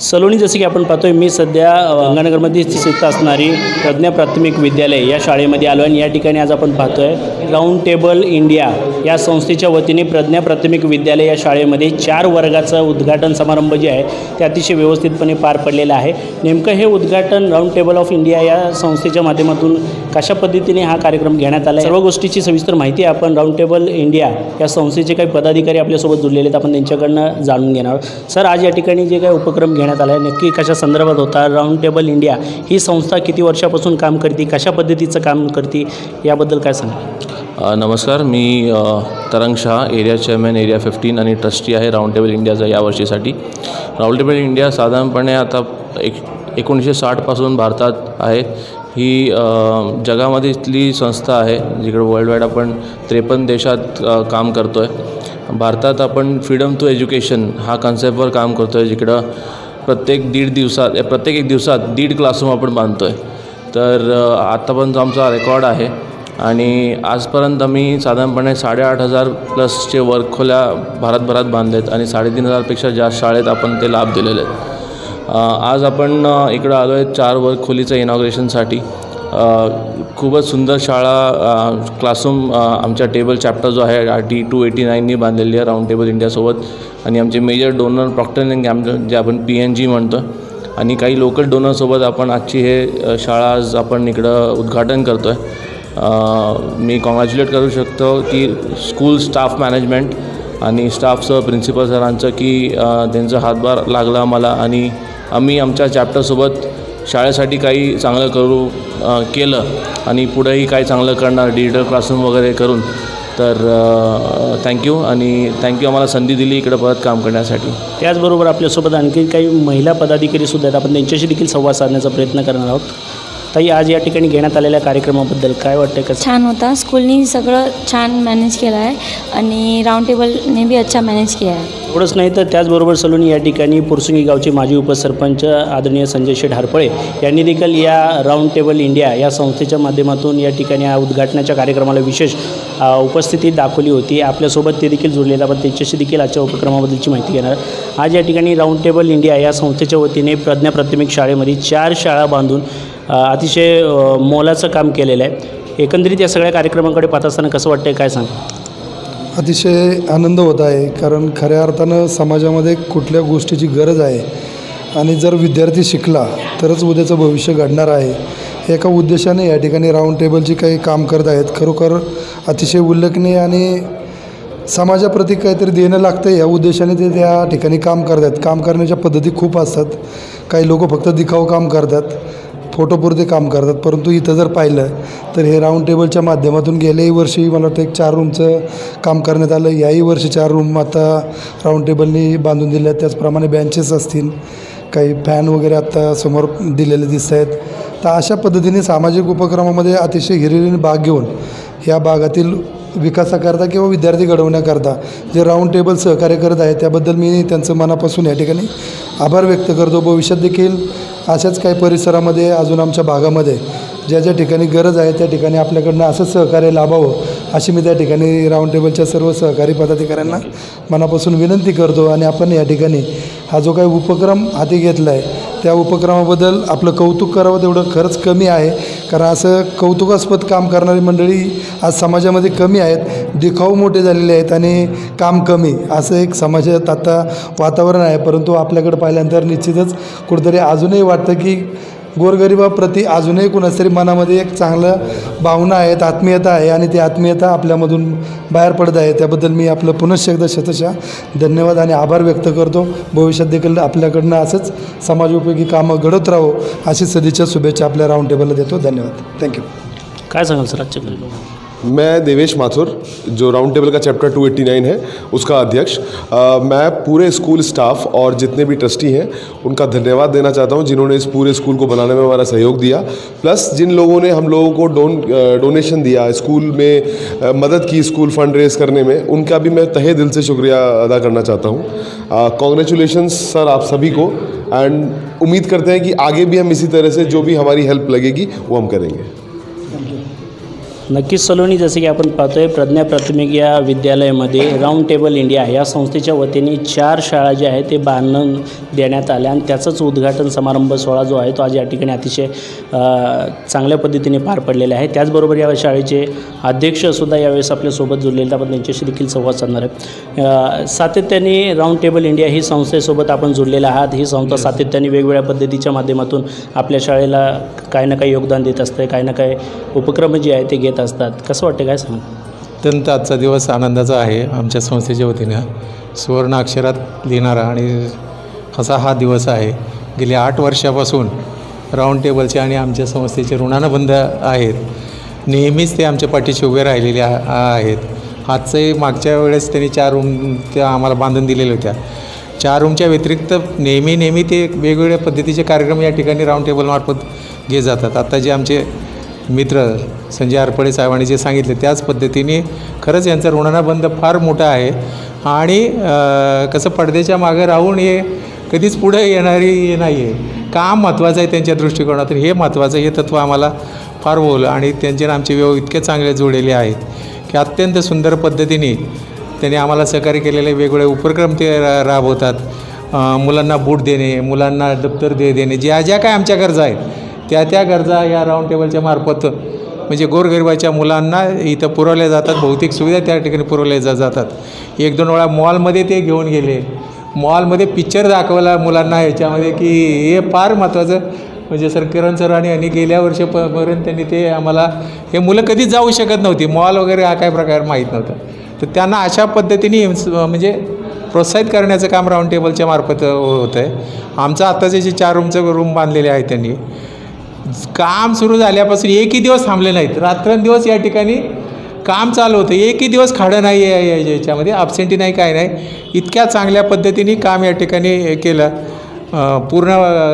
सलोनी जसं की आपण पाहतोय मी सध्या गंगानगरमध्ये स्थित असणारी प्रज्ञा प्राथमिक विद्यालय या शाळेमध्ये आलो आणि या ठिकाणी आज आपण पाहतोय राऊंड टेबल इंडिया या संस्थेच्या वतीने प्रज्ञा प्राथमिक विद्यालय या शाळेमध्ये चार वर्गाचं उद्घाटन समारंभ जे आहे ते अतिशय व्यवस्थितपणे पार पडलेलं आहे. नेमकं हे उद्घाटन राऊंड टेबल ऑफ इंडिया या संस्थेच्या माध्यमातून कशा पद्धतीने हा कार्यक्रम घेण्यात आला सर्व गोष्टीची सविस्तर माहिती आपण राऊंड टेबल इंडिया या संस्थेचे काही पदाधिकारी आपल्यासोबत जुळलेले आहेत आपण त्यांच्याकडनं जाणून घेणार आहोत. सर आज या ठिकाणी जे काही उपक्रम घेण्यात आला आहे. नक्की कशा संदर्भात होता? राऊंड टेबल इंडिया ही संस्था किती वर्षापासून काम करते? कशा पद्धतीचं काम करते? याबद्दल काय सांगा नमस्कार. मी Tarang Shah area chairman area fifteen आणि ट्रस्टी आहे राऊंड टेबल इंडियाचा या वर्षीसाठी. राऊंड टेबल इंडिया साधारणपणे आता एक एकोणीसशे साठपासून भारतात आहे. ही जगामध्ये इथली संस्था आहे. जिकडे वर्ल्ड वाईड आपण त्रेपन्न देशात काम करतो आहे भारतात आपण फ्रीडम टू एज्युकेशन हा कन्सेप्टवर काम करतो आहे जिकडं प्रत्येक दीड दिवसात प्रत्येक एक दिवसात दीड क्लासरूम आपण बांधतो आहे तर आत्तापर्यंत आमचा रेकॉर्ड आहे आणि आजपर्यंत आम्ही साधारणपणे साडेआठ हजार प्लसचे वर्क खोल्या भारतभरात बांधलेत आणि साडेतीन हजारपेक्षा जास्त शाळेत आपण ते लाभ दिलेले आहेत. आज आपण इकडं आलो आहे चार वर्क खोलीचं इनॉग्रेशनसाठी. खूपच सुंदर शाळा क्लासरूम आमच्या टेबल चॅप्टर जो आहे आर टी टू एटी नाईननी बांधलेली आहे राऊंड टेबल इंडियासोबत. आणि आमचे major donor Procter and Gamble जे आपण पी एन जी म्हणतो आणि काही लोकल डोनरसोबत आपण आजची हे शाळा आज आपण इकडं उद्घाटन करतो आहे मी कॉंग्रॅच्युलेट करू शकतो की स्कूल स्टाफ मॅनेजमेंट आणि स्टाफचं प्रिन्सिपल सरांचं की त्यांचं त्यांचा हातभार लागला आम्हाला. आणि आम्ही आमच्या चॅप्टरसोबत शाळेसाठी काही चांगलं करू केलं आणि पुढेही काही चांगलं करणार डिजिटल क्लासरूम वगैरे करून. तर थँक्यू आणि थँक्यू आम्हाला संधी दिली इकडं परत काम करण्यासाठी. त्याचबरोबर आपल्यासोबत आणखी काही महिला पदाधिकारी सुद्धा आहेत. आपण त्यांच्याशी देखील संवाद साधण्याचा प्रयत्न करणार आहोत. ताई आज या ठिकाणी घेण्यात आलेल्या कार्यक्रमाबद्दल काय वाटतं कसं? छान होता. स्कूलनी सगळं छान मॅनेज केलं आहे आणि राऊंड टेबलने बी अच्छा मॅनेज केला आहे. एवढंच नाही तर त्याचबरोबर सलून या ठिकाणी पुरसुंगी गावचे माजी उपसरपंच आदरणीय संजय शेठ हरपळे यांनी देखील या राऊंड टेबल इंडिया या संस्थेच्या माध्यमातून या ठिकाणी या उद्घाटनाच्या कार्यक्रमाला विशेष उपस्थिती दाखवली होती. आपल्यासोबत ते देखील जुळलेले आपण त्यांच्याशी देखील आजच्या उपक्रमाबद्दलची माहिती घेणार. आज या ठिकाणी राऊंड टेबल इंडिया या संस्थेच्या वतीने प्रज्ञा प्राथमिक शाळेमध्ये चार शाळा बांधून अतिशय मोलाचं काम केलेलं आहे. एकंदरीत या सगळ्या कार्यक्रमाकडे पाहत असताना कसं वाटतंय काय सांग अतिशय आनंद होत आहे कारण खऱ्या अर्थानं समाजामध्ये कुठल्या गोष्टीची गरज आहे आणि जर विद्यार्थी शिकला तरच उद्याचं भविष्य घडणार आहे. एका उद्देशाने या ठिकाणी राऊंड टेबलची काही काम करत आहेत. खरोखर अतिशय उल्लेखनीय आणि समाजाप्रती काहीतरी देणं लागतं या उद्देशाने ते त्या ठिकाणी काम करतात काम करण्याच्या पद्धती खूप असतात. काही लोक फक्त दिखाऊ काम करतात. फोटोपुरते काम करतात. परंतु इथं जर पाहिलं तर हे राऊंड टेबलच्या माध्यमातून गेल्याही वर्षी मला वाटतं एक चार रूमचं काम करण्यात आलं. याही वर्षी चार रूम आता राऊंड टेबलनी बांधून दिल्या. त्याचप्रमाणे बँचेस असतील. काही फॅन वगैरे आत्ता समोर दिलेले दिसत आहेत. तर अशा पद्धतीने सामाजिक उपक्रमामध्ये अतिशय हिरिरीने भाग घेऊन या भागातील विकासाकरता किंवा विद्यार्थी घडवण्याकरता जे राऊंड टेबल सहकार्य करत आहे त्याबद्दल मी त्यांचं मनापासून या ठिकाणी आभार व्यक्त करतो. भविष्यात देखील अशाच काही परिसरामध्ये अजून आमच्या भागामध्ये ज्या ज्या ठिकाणी गरज आहे त्या ठिकाणी आपल्याकडनं असंच सहकार्य लाभावं अशी मी त्या ठिकाणी राऊंड टेबलच्या सर्व सहकारी पदाधिकाऱ्यांना मनापासून विनंती करतो आणि आपण या ठिकाणी हा जो काही उपक्रम हाती घेतला आहे त्या उपक्रमाबद्दल आपलं कौतुक करावं तेवढं खरंच कमी आहे. कारण असं कौतुकास्पद काम करणारी मंडळी आज समाजामध्ये कमी आहेत दिखाऊ मोठे झालेले आहेत आणि काम कमी. असं एक समाजात आता वातावरण आहे परंतु आपल्याकडे पाहिल्यानंतर निश्चितच कुठंतरी अजूनही वाटतं की गोरगरिबाप्रती अजूनही कुणातरी मनामध्ये एक चांगलं भावना आहेत आत्मीयता आहे आणि ती आत्मीयता आपल्यामधून बाहेर पडत आहे. त्याबद्दल मी आपलं पुनश्च एकदा शतशा धन्यवाद आणि आभार व्यक्त करतो. भविष्यात देखील आपल्याकडनं असंच समाजोपयोगी कामं घडत राहो अशी सदिच्छा शुभेच्छा आपल्या राऊंड टेबलला देतो. धन्यवाद. थँक्यू काय सांगाल सर आजच्या मैं देवेश माथुर जो राउंड टेबल का चैप्टर 289 है उसका अध्यक्ष। मैं पूरे स्कूल स्टाफ और जितने भी ट्रस्टी हैं उनका धन्यवाद देना चाहता हूँ जिन्होंने इस पूरे स्कूल को बनाने में हमारा सहयोग दिया। प्लस जिन लोगों ने हम लोगों को डोन डोनेशन दिया स्कूल में अ, मदद की स्कूल फंड रेज करने में उनका भी मैं तहे दिल से शुक्रिया अदा करना चाहता हूँ। कॉन्ग्रेचुलेशन सर आप सभी को। एंड उम्मीद करते हैं कि आगे भी हम इसी तरह से जो भी हमारी हेल्प लगेगी वो हम करेंगे। नक्कीच सलोनी जसे की आपण पाहतोय प्रज्ञा प्राथमिक या विद्यालयामध्ये राऊंड टेबल इंडिया या संस्थेच्या वतीने चार शाळा ज्या आहेत ते बांधून देण्यात आल्या आणि त्याचंच उद्घाटन समारंभ सोहळा जो आहे तो आज या ठिकाणी अतिशय चांगल्या पद्धतीने पार पडलेला आहे. त्याचबरोबर या शाळेचे अध्यक्षसुद्धा यावेळेस आपल्यासोबत जुळलेले आहेत. आपण त्यांच्याशी देखील संवाद साधणार आहे सातत्याने राऊंड टेबल इंडिया ही संस्थेसोबत आपण जुळलेले आहात. ही संस्था सातत्याने वेगवेगळ्या पद्धतीच्या माध्यमातून आपल्या शाळेला काही ना काही योगदान देत असते. काही ना काही उपक्रम जे आहे ते घेत असतात. कसं वाटतं काय सांग अत्यंत आजचा दिवस आनंदाचा आहे आमच्या संस्थेच्या वतीनं. सुवर्ण अक्षरात लिहिणारा आणि असा हा दिवस आहे. गेल्या आठ वर्षापासून राऊंड टेबलचे आणि आमच्या संस्थेचे ऋणानुबंध आहेत. नेहमीच ते आमच्या पाठीशी उभे राहिलेले आ- आहेत. आजचंही मागच्या वेळेस त्यांनी चार रूम त्या आम्हाला बांधून दिलेल्या होत्या. चार रूमच्या व्यतिरिक्त नेहमी नेहमी ते वेगवेगळ्या पद्धतीचे कार्यक्रम या ठिकाणी राऊंड टेबलमार्फत घेत जातात. आत्ता जे आमचे मित्र संजय आरपडे साहेबांनी जे सांगितले त्याच पद्धतीने खरंच यांचा ऋणानुबंध फार मोठा आहे. आणि कसं पडद्याच्या मागे राहून हे कधीच पुढे येणारी हे नाही आहे काम महत्त्वाचं आहे त्यांच्या दृष्टिकोनातून? हे महत्त्वाचं हे तत्त्व आम्हाला फार बोललं. आणि त्यांचे आमचे व्यव इतके चांगले जोडलेले आहेत की अत्यंत सुंदर पद्धतीने त्यांनी आम्हाला सहकार्य केलेले वेगवेगळे उपक्रम ते रा राबवतात. मुलांना बूट देणे मुलांना दप्तर दे देणे ज्या ज्या काय आमच्या गरजा आहेत त्या त्या गरजा या राऊंड टेबलच्या मार्फत म्हणजे गोरगरिबाच्या मुलांना इथं पुरवल्या जातात भौतिक सुविधा त्या ठिकाणी पुरवल्या जा जातात. एक दोन वेळा मॉलमध्ये ते घेऊन गेले. मॉलमध्ये पिक्चर दाखवला मुलांना याच्यामध्ये की हे फार महत्त्वाचं म्हणजे सर किरण सर आणि गेल्या वर्षापर्यंत त्यांनी ते आम्हाला हे मुलं कधीच जाऊ शकत नव्हती. मॉल वगैरे हा काय प्रकार माहीत नव्हता. तर त्यांना अशा पद्धतीने म्हणजे प्रोत्साहित करण्याचं काम राऊंड टेबलच्या मार्फत होतं आहे आमचं आत्ताचे जे चार रूमचं रूम बांधलेले आहे त्यांनी काम सुरू झाल्यापासून एकही दिवस थांबले नाहीत. रात्रंदिवस या ठिकाणी काम चालू होतं. एकही दिवस खाडं नाही आहे या- याच्यामध्ये. Absentee नाही काय नाही. इतक्या चांगल्या पद्धतीने काम या ठिकाणी हे केलं. पूर्ण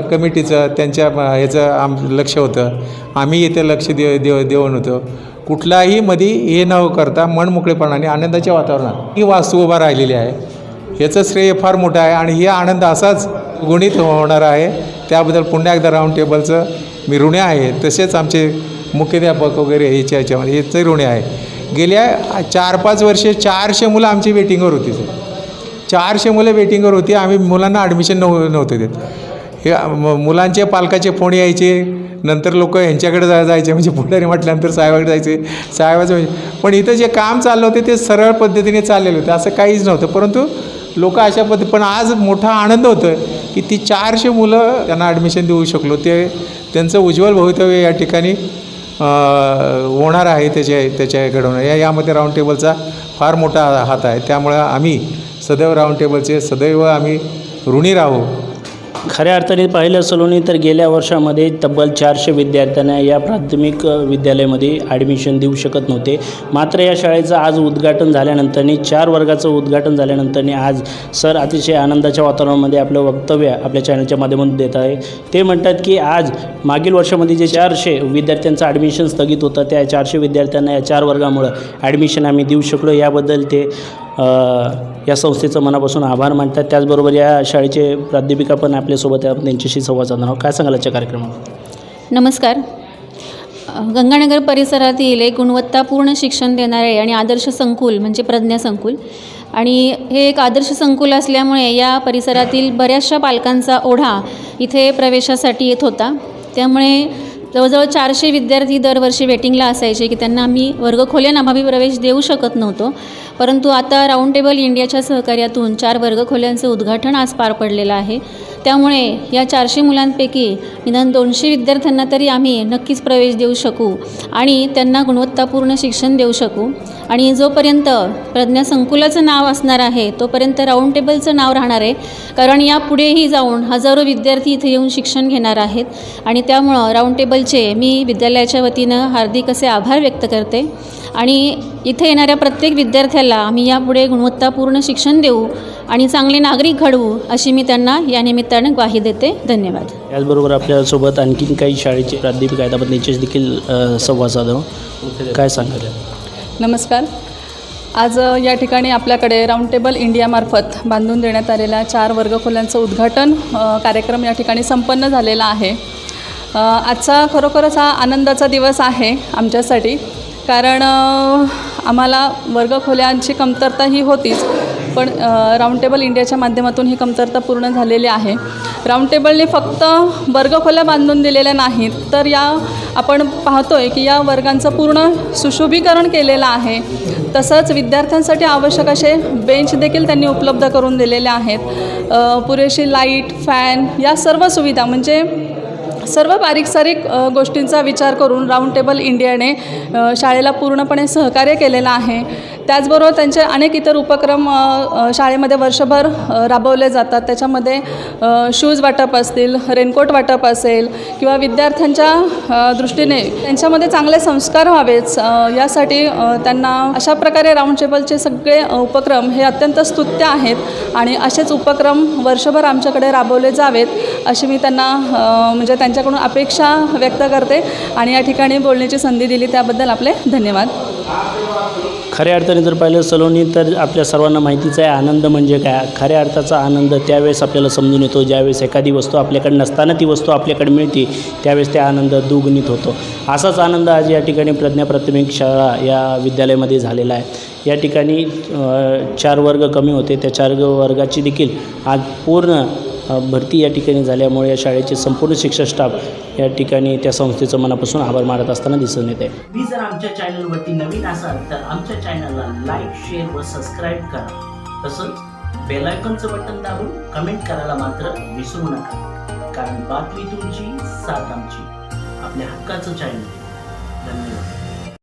कमिटीचं त्यांच्या ह्याचं आम लक्ष होतं. आम्ही इथे लक्ष दे देव देऊन होतो. कुठलाही मध्ये हे न करता मनमोकळेपणाने आनंदाच्या वातावरणात ही वास्तू उभा राहिलेली आहे. याचं श्रेय फार मोठं आहे आणि हे आनंद असाच गुणित होणार आहे. त्याबद्दल पुन्हा एकदा राऊंड टेबलचं मी ऋणे आहे तसेच आमचे मुख्याध्यापक वगैरे ह्याच्या ह्याच्यामध्ये याचे ऋणे आहे. गेल्या चार पाच वर्षे चारशे मुलं आमची वेटिंगवर होती सर. चारशे मुलं वेटिंगवर होती आम्ही मुलांना ॲडमिशन नव नव्हते देत. हे म- मुलांचे पालकाचे फोन यायचे नंतर लोक यांच्याकडे जा जायचे म्हणजे पुढारी म्हटल्यानंतर साहेबाकडे जायचे साहेबाचं म्हणजे पण इथं जे काम चाललं होते ते सरळ पद्धतीने चाललेलं होतं असं काहीच नव्हतं. परंतु लोक अशा पद्धती पण आज मोठा आनंद होतो आहे की ती चारशे मुलं त्यांना ॲडमिशन देऊ शकलो. ते त्यांचं उज्ज्वल भवितव्य या ठिकाणी होणार आहे त्याच्या त्याच्या घडवणं. या यामध्ये राऊंड टेबलचा फार मोठा हात आहे. त्यामुळं आम्ही सदैव राऊंड टेबलचे सदैव आम्ही ऋणी राहू. खऱ्या अर्थाने पाहिलं सलोनी तर गेल्या वर्षामध्ये तब्बल चारशे विद्यार्थ्यांना या प्राथमिक विद्यालयामध्ये ॲडमिशन देऊ शकत नव्हते. मात्र या शाळेचं आज उद्घाटन झाल्यानंतरने चार वर्गाचं उद्घाटन झाल्यानंतरने आज सर अतिशय आनंदाच्या वातावरणामध्ये आपलं वक्तव्य आपल्या चॅनलच्या माध्यमातून देत आहे. ते म्हणतात की आज मागील वर्षामध्ये जे चारशे विद्यार्थ्यांचं ॲडमिशन स्थगित होतं त्या चारशे विद्यार्थ्यांना या चार वर्गामुळं ॲडमिशन आम्ही देऊ शकलो. याबद्दल ते या संस्थेचं मनापासून आभार मानतात. त्याचबरोबर या शाळेचे प्राध्यापिका पण आपल्यासोबत आहे. आपण त्यांच्याशी संवाद साधणार आहोत. काय सांगाल आजच्या कार्यक्रमात नमस्कार. गंगानगर परिसरातील एक गुणवत्तापूर्ण शिक्षण देणारे आणि आदर्श संकुल म्हणजे प्रज्ञा संकुल. आणि हे एक आदर्श संकुल असल्यामुळे या परिसरातील बऱ्याचशा पालकांचा ओढा इथे प्रवेशासाठी येत होता. त्यामुळे जवळजवळ चारशे विद्यार्थी दरवर्षी वेटिंगला असायचे की त्यांना आम्ही वर्गखोल्यांअभावी प्रवेश देऊ शकत नव्हतो. परंतु आता राऊंड टेबल इंडियाच्या सहकार्यातून चार वर्गखोल्यांचं उद्घाटन आज पार पडलेलं आहे. त्यामुळे या चारशे मुलांपैकी निदान दोनशे विद्यार्थ्यांना तरी आम्ही नक्कीच प्रवेश देऊ शकू आणि त्यांना गुणवत्तापूर्ण शिक्षण देऊ शकू. आणि जोपर्यंत प्रज्ञा संकुलाचं नाव असणार आहे तोपर्यंत राऊंड टेबलचं नाव राहणार आहे. कारण यापुढेही जाऊन हजारो विद्यार्थी इथे येऊन शिक्षण घेणार आहेत. आणि त्यामुळं राऊंड टेबलचे मी विद्यालयाच्या वतीनं हार्दिक असे आभार व्यक्त करते. आणि इथे येणाऱ्या प्रत्येक विद्यार्थ्याला आम्ही यापुढे गुणवत्तापूर्ण शिक्षण देऊ आणि चांगले नागरिक घडवू अशी मी त्यांना या निमित्तानं ग्वाही देते. धन्यवाद. याचबरोबर आपल्यासोबत आणखीन काही शाळेचे प्राध्यापिका आहेत. आपण त्यांच्याशी देखील संवाद साधावं काय सांगाल? नमस्कार. आज या ठिकाणी आपल्याकडे राऊंड टेबल इंडियामार्फत बांधून देण्यात आलेल्या चार वर्गखोल्यांचं उद्घाटन कार्यक्रम या ठिकाणी संपन्न झालेला आहे. आजचा खरोखरच हा आनंदाचा दिवस आहे आमच्यासाठी. कारण आम्हाला वर्गखोल्यांची कमतरता ही होतीच. पण राऊंड टेबल इंडियाच्या माध्यमातून ही कमतरता पूर्ण झालेली आहे. राऊंड टेबलने फक्त वर्गखोल्या बांधून दिलेल्या नाहीत. तर या आपण पाहतो आहे की या वर्गांचं पूर्ण सुशोभीकरण केलेलं आहे. तसंच विद्यार्थ्यांसाठी आवश्यक असे बेंच देखील त्यांनी उपलब्ध करून दिलेले आहेत. पुरेशी लाइट फॅन या सर्व सुविधा म्हणजे सर्व बारीक सारीक गोष्टींचा विचार करून राऊंड टेबल इंडियाने शाळेला पूर्णपणे सहकार्य केलेलं आहे. त्याचबरोबर त्यांचे अनेक इतर उपक्रम शाळेमध्ये वर्षभर राबवले जातात. त्याच्यामध्ये शूज वाटप असतील रेनकोट वाटप असेल किंवा विद्यार्थ्यांच्या दृष्टीने त्यांच्यामध्ये चांगले संस्कार व्हावेच यासाठी त्यांना अशा प्रकारे राऊंड टेबलचे सगळे उपक्रम हे अत्यंत स्तुत्य आहेत आणि असेच उपक्रम वर्षभर आमच्याकडे राबवले जावेत अशी मी त्यांना म्हणजे त्यांच्याकडून अपेक्षा व्यक्त करते आणि या ठिकाणी बोलण्याची संधी दिली. त्याबद्दल आपले धन्यवाद. खऱ्या अर्थाने जर पाहिलं सलोनी तर आपल्या सर्वांना माहितीच आहे आनंद म्हणजे काय? खऱ्या अर्थाचा आनंद त्यावेळेस आपल्याला समजून येतो ज्यावेळेस एखादी वस्तू आपल्याकडे नसताना ती वस्तू आपल्याकडे मिळते त्यावेळेस त्या आनंद दुगणित होतो. असाच आनंद आज या ठिकाणी प्रज्ञा प्राथमिक शाळा या विद्यालयामध्ये झालेला आहे. या ठिकाणी चार वर्ग कमी होते. त्या चार वर्गाची देखील आज पूर्ण भरती या ठिकाणी झाल्यामुळे या शाळेचे संपूर्ण शिक्षक स्टाफ या ठिकाणी त्या संस्थेचं मनापासून आभार मानत असताना दिसून येते. मी जर आमच्या चॅनलवरती नवीन असाल तर आमच्या चॅनलला लाईक शेअर व सबस्क्राईब करा. तसंच बेलायकॉनचं बटन दाबून कमेंट करायला मात्र विसरू नका. कारण बातमी तुमची साथ आमची. आपल्या हक्काचं चॅनल